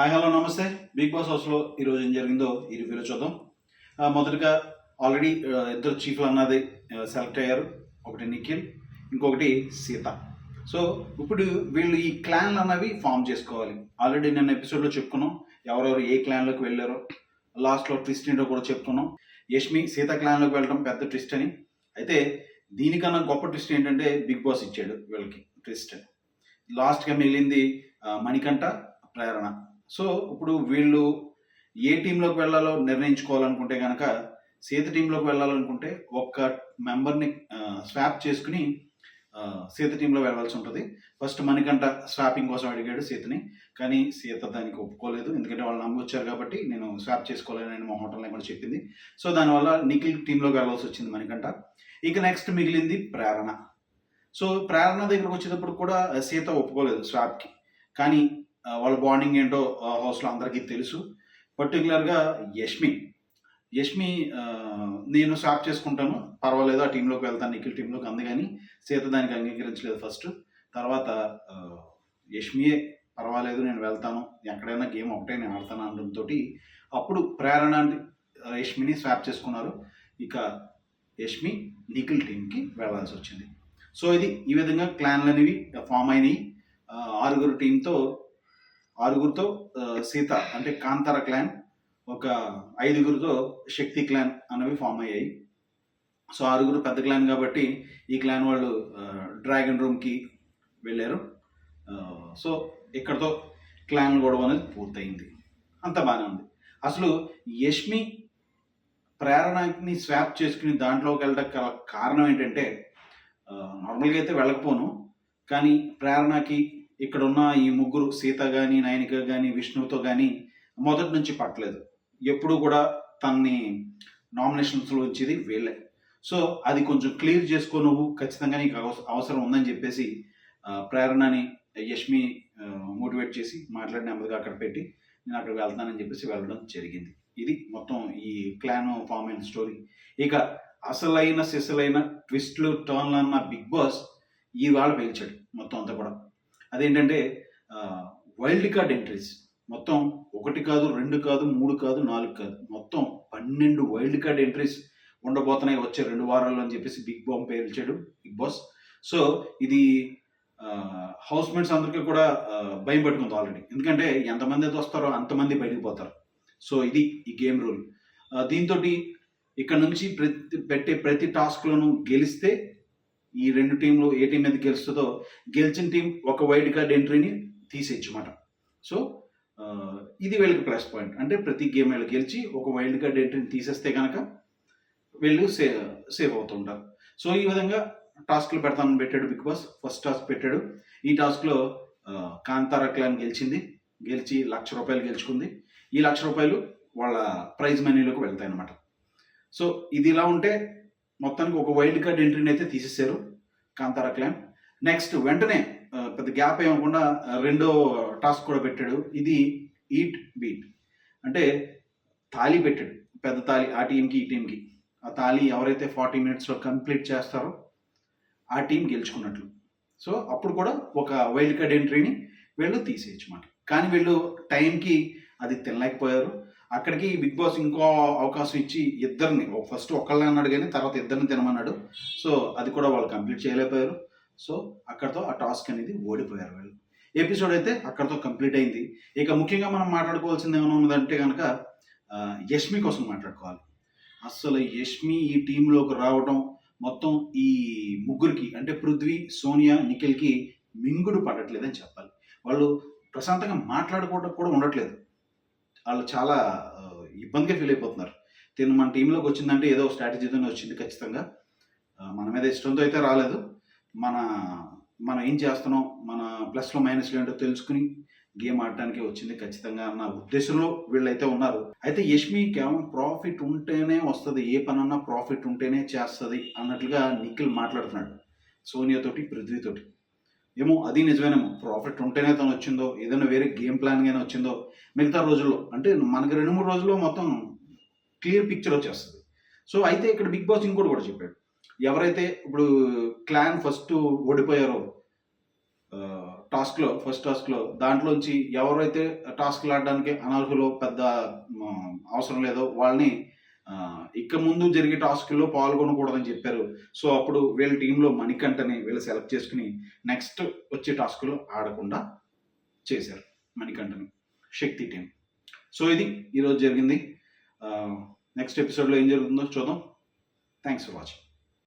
Hi hello నమస్తే. Big boss హౌస్లో ఈరోజు ఏం జరిగిందో ఈ రివ్యూలో చూద్దాం. మొదటిగా మొదటగా ఆల్రెడీ ఇద్దరు చీఫ్లు అన్నది సెలెక్ట్ అయ్యారు. ఒకటి నిఖిల్ ఇంకొకటి సీత. సో ఇప్పుడు వీళ్ళు ఈ క్లాన్లు అన్నవి ఫామ్ చేసుకోవాలి. ఆల్రెడీ నిన్న ఎపిసోడ్లో చెప్పుకున్నాం. ఎవరెవరు ఏ క్లాన్లోకి వెళ్ళారో. లాస్ట్లో ట్విస్ట్ ఏంటో కూడా చెప్పుకున్నాం. యష్మి సీత క్లాన్లోకి వెళ్ళడం పెద్ద ట్విస్ట్ అని. అయితే దీనికన్నా గొప్ప ట్విస్ట్ ఏంటంటే బిగ్ బాస్ ఇచ్చాడు వీళ్ళకి. ట్విస్ట్. లాస్ట్గా మిగిలింది? మణికంఠ ప్రేరణ. సో ఇప్పుడు వీళ్ళు ఏ టీంలోకి వెళ్ళాలో నిర్ణయించుకోవాలనుకుంటే కనుక సీత టీంలోకి వెళ్ళాలనుకుంటే ఒక్క మెంబర్ని స్వాప్ చేసుకుని సీత టీంలో వెళ్ళాల్సి ఉంటుంది. ఫస్ట్ మణికంట స్వాపింగ్ కోసం అడిగాడు సీతని. కానీ సీత దానికి ఒప్పుకోలేదు. ఎందుకంటే వాళ్ళు నమ్మొచ్చారు కాబట్టి నేను స్వాప్ చేసుకోలేనని మా హోటల్లో కూడా చెప్పింది. సో దానివల్ల నిఖిల్ టీంలోకి వెళ్ళాల్సి వచ్చింది మణికంట ఇక నెక్స్ట్ మిగిలింది ప్రేరణ. సో ప్రేరణ దగ్గరకు వచ్చేటప్పుడు కూడా సీత ఒప్పుకోలేదు స్వాప్కి. కానీ వాళ్ళ బాండింగ్ ఏంటో హౌస్లో అందరికీ తెలుసు. పర్టికులర్గా యష్మి. యష్మి నేను స్వాప్ చేసుకుంటాను. పర్వాలేదు ఆ టీంలోకి వెళ్తాను నిఖిల్ టీంలోకి అందుకని సీత దానికి అంగీకరించలేదు ఫస్ట్. తర్వాత యష్మియే పర్వాలేదు నేను వెళ్తాను. ఎక్కడైనా గేమ్ ఒకటే నేను ఆడతాను అనడంతో అప్పుడు ప్రేరణ యష్మిని స్వాప్ చేసుకున్నారు. ఇక యష్మి నిఖిల్ టీంకి వెళ్ళాల్సి వచ్చింది. సో ఇది ఈ విధంగా క్లాన్లు అనేవి ఫామ్ అయినాయి. ఆరుగురు టీంతో ఆరుగురితో సీత అంటే కాంతార క్లాన్ ఒక ఐదుగురితో శక్తి క్లాన్ అనేవి ఫామ్ అయ్యాయి. సో ఆరుగురు పెద్ద క్లాన్ కాబట్టి ఈ క్లాన్ వాళ్ళు డ్రాగన్ రూమ్కి వెళ్ళారు. సో ఇక్కడతో క్లాన్ గొడవ అనేది పూర్తయింది. అంత బాగానే ఉంది. అసలు యష్మి ప్రేరణని స్వాప్ చేసుకుని దాంట్లోకి వెళ్ళడానికి కారణం ఏంటంటే నార్మల్గా అయితే వెళ్ళకపోను కానీ ప్రేరణకి ఇక్కడున్న ఈ ముగ్గురు సీత కానీ నయనిక కానీ విష్ణువుతో కానీ మొదటి నుంచి పట్టలేదు. ఎప్పుడు కూడా తనని నామినేషన్స్లో వచ్చేది వీళ్ళే. సో అది కొంచెం క్లియర్ చేసుకో నువ్వు ఖచ్చితంగా నీకు అవస- అవసరం ఉందని చెప్పేసి ప్రేరణని యష్మి మోటివేట్ చేసి మాట్లాడి నెమ్మదిగా అక్కడ పెట్టి నేను అక్కడ వెళ్తానని చెప్పేసి వెళ్ళడం జరిగింది. ఇది మొత్తం ఈ క్లాన్ ఫామ్ అయిన స్టోరీ. ఇక అసలైన సిసలైన ట్విస్ట్లు టర్న్లు అన్న బిగ్ బాస్ ఈవాళ పేల్చాడు మొత్తం అంతా కూడా. అదేంటంటే వైల్డ్ కార్డ్ ఎంట్రీస్. మొత్తం ఒకటి కాదు రెండు కాదు మూడు కాదు నాలుగు కాదు. మొత్తం పన్నెండు వైల్డ్ కార్డ్ ఎంట్రీస్ ఉండబోతున్నాయి వచ్చే రెండు వారాల్లో అని చెప్పేసి బిగ్ బామ్ పేల్చాడు బిగ్ బాస్. సో ఇది హౌస్ మేట్స్ అందరికీ కూడా భయం పట్టుకుంది ఆల్రెడీ. ఎందుకంటే ఎంతమంది అయితే వస్తారో అంతమంది బయటికి పోతారు. సో ఇది ఈ గేమ్ రూల్. దీంతో ఇక్కడ నుంచి ప్రతి పెట్టే ప్రతి టాస్క్లను గెలిస్తే ఈ రెండు టీంలు ఏ టీం మీద గెలుస్తుందో గెలిచిన టీం ఒక వైల్డ్ కార్డ్ ఎంట్రీని తీసేయచ్చు అన్నమాట సో ఇది వీళ్ళకి ప్లస్ పాయింట్. అంటే ప్రతి గేమ్ వీళ్ళు గెలిచి ఒక వైల్డ్ కార్డ్ ఎంట్రీని తీసేస్తే కనుక వీళ్ళు సే సేవ్ అవుతుంటారు సో ఈ విధంగా టాస్క్లు పెడతానని పెట్టాడు బిగ్ బాస్. ఫస్ట్ టాస్క్ పెట్టాడు. ఈ టాస్క్లో కాంతారా కాంతార క్లాన్ గెలిచింది. గెలిచి లక్ష రూపాయలు గెలుచుకుంది. ఈ లక్ష రూపాయలు వాళ్ళ ప్రైజ్ మనీలోకి వెళ్తాయి అన్నమాట సో ఇది ఇలా ఉంటే మొత్తానికి ఒక వైల్డ్ కార్డ్ ఎంట్రీని అయితే తీసేశారు కాంతారా క్లాన్ నెక్స్ట్ వెంటనే పెద్ద గ్యాప్ ఏమకుండా రెండో టాస్క్ కూడా పెట్టాడు. ఇది ఈట్ బీట్ అంటే తాళి పెట్టాడు. పెద్ద తాళి ఆ టీంకి ఈ టీంకి ఆ తాళి ఎవరైతే ఫార్టీ మినిట్స్లో కంప్లీట్ చేస్తారో ఆ టీం గెలుచుకున్నట్లు. సో అప్పుడు కూడా ఒక వైల్డ్ కార్డ్ ఎంట్రీని వీళ్ళు తీసేయచ్చు అన్నమాట కానీ వీళ్ళు టైంకి అది తినలేకపోయారు. అక్కడికి బిగ్ బాస్ ఇంకో అవకాశం ఇచ్చి ఇద్దరిని ఫస్ట్ ఒకళ్ళని అన్నాడు కానీ తర్వాత ఇద్దరిని తినమన్నాడు. సో అది కూడా వాళ్ళు కంప్లీట్ చేయలేకపోయారు. సో అక్కడతో ఆ టాస్క్ అనేది ఓడిపోయారు వాళ్ళు. ఎపిసోడ్ అయితే అక్కడతో కంప్లీట్ అయింది. ఇక ముఖ్యంగా మనం మాట్లాడుకోవాల్సింది ఏమైనా ఉన్నదంటే కనుక యష్మి కోసం మాట్లాడుకోవాలి. అసలు యష్మి ఈ టీంలోకి రావడం మొత్తం ఈ ముగ్గురికి అంటే పృథ్వీ సోనియా నిఖిల్కి మింగుడు పడట్లేదని చెప్పాలి. వాళ్ళు ప్రశాంతంగా మాట్లాడుకోవడం కూడా ఉండట్లేదు. వాళ్ళు చాలా ఇబ్బందిగా ఫీల్ అయిపోతున్నారు. తిను మన టీంలోకి వచ్చిందంటే ఏదో స్ట్రాటజీతోనే వచ్చింది ఖచ్చితంగా. మన మీద ఇష్టంతో అయితే రాలేదు. మన మనం ఏం చేస్తున్నాం? మన ప్లస్లో మైనస్లో ఏంటో తెలుసుకుని గేమ్ ఆడటానికి వచ్చింది ఖచ్చితంగా అన్న ఉద్దేశంలో వీళ్ళైతే ఉన్నారు. అయితే యష్మి కేవలం ప్రాఫిట్ ఉంటేనే వస్తుంది. ఏ పనన్నా ప్రాఫిట్ ఉంటేనే చేస్తుంది అన్నట్లుగా నిఖిల్ మాట్లాడుతున్నాడు. సోనియాతోటి పృథ్వీతోటి. ఏమో అది నిజమేనేమో. ప్రాఫిట్ ఉంటేనే తను వచ్చిందో ఏదైనా వేరే గేమ్ ప్లాన్ గానే వచ్చిందో మిగతా రోజుల్లో అంటే మనకి రెండు మూడు రోజుల్లో మొత్తం క్లియర్ పిక్చర్ వచ్చేస్తుంది. సో అయితే ఇక్కడ బిగ్ బాస్ ఇంకోటి కూడా చెప్పాడు. ఎవరైతే ఇప్పుడు క్లాన్ ఫస్ట్ ఓడిపోయారో టాస్క్లో ఫస్ట్ టాస్క్లో దాంట్లోంచి ఎవరైతే టాస్క్లు ఆడడానికి అనర్హులో పెద్ద అవసరం లేదో వాళ్ళని ఇక ముందు జరిగే టాస్క్లో పాల్గొనకూడదని చెప్పారు. సో అప్పుడు వీళ్ళ టీంలో మణికంఠని వీళ్ళు సెలెక్ట్ చేసుకుని నెక్స్ట్ వచ్చే టాస్క్లో ఆడకుండా చేశారు మణికంఠని శక్తి టీం సో ఇది ఈరోజు జరిగింది. నెక్స్ట్ ఎపిసోడ్లో ఏం జరుగుతుందో చూద్దాం. Thanks for watching